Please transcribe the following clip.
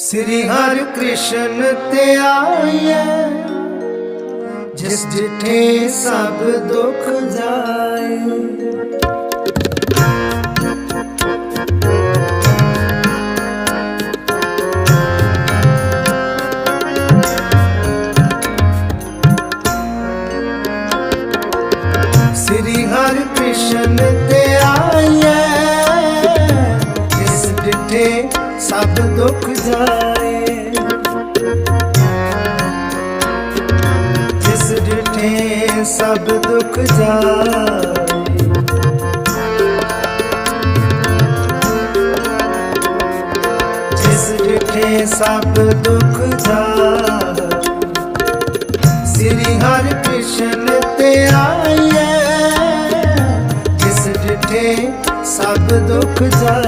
ਸ੍ਰੀ ਹਰਿ ਕ੍ਰਿਸ਼ਨ ਤੇ ਆਈਐ, ਜਿਸ ਜਿਠੇ ਸਭ ਦੁੱਖ ਜਾਏ। ਸ੍ਰੀ ਹਰਿ ਕ੍ਰਿਸ਼ਨ ਤੇ ਆਈਐ, ਜਿਸ ਡਿਠੇ ਸਭ ਦੁੱਖ ਜਾਏ। ਜਿਸ ਡਿਠੇ ਸਭ ਦੁੱਖ ਜਾਏ। ਜਿਸ ਸਭ ਦੁੱਖ ਜਾਏ। ਸ੍ਰੀ ਹਰਿ ਕ੍ਰਿਸ਼ਨ ਤੇ ਆਈਐ। ਜਿਸ ਡਿਠੇ ਸਭ ਦੁੱਖ ਜਾ